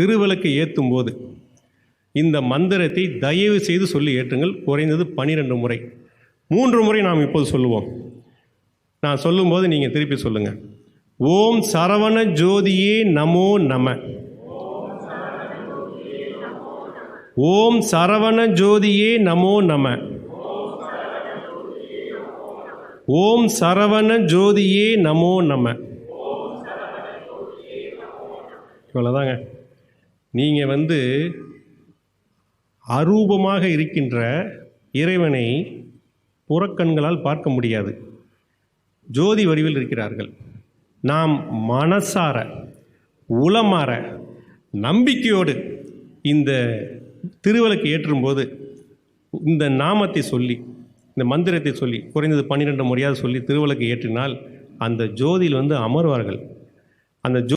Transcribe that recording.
திருவிளக்கு ஏற்றும் போது இந்த மந்திரத்தை தயவு செய்து சொல்லி ஏற்றுங்கள். குறைந்தது பனிரெண்டு முறை. மூன்று முறை நாம் இப்போது சொல்லுவோம். நான் சொல்லும்போது நீங்கள் திருப்பி சொல்லுங்கள் ஓம் சரவண ஜோதியே நமோ நம. ஓம் சரவண ஜோதியே நமோ நம. ஓம் சரவண ஜோதியே நமோ நம. இவ்வளோதாங்க நீங்கள் வந்து அரூபமாக இருக்கின்ற இறைவனை புறக்கண்களால் பார்க்க முடியாது. ஜோதி வடிவில் இருக்கிறார்கள். நாம் மனசார உளமாற நம்பிக்கையோடு இந்த திருவிளக்கு ஏற்றும்போது இந்த நாமத்தை சொல்லி இந்த மந்திரத்தை சொல்லி குறைந்தது பன்னிரெண்டு முறையாக சொல்லி திருவிளக்கு ஏற்றினால் அந்த ஜோதியில் வந்து அமர்வார்கள். அந்த ஜோ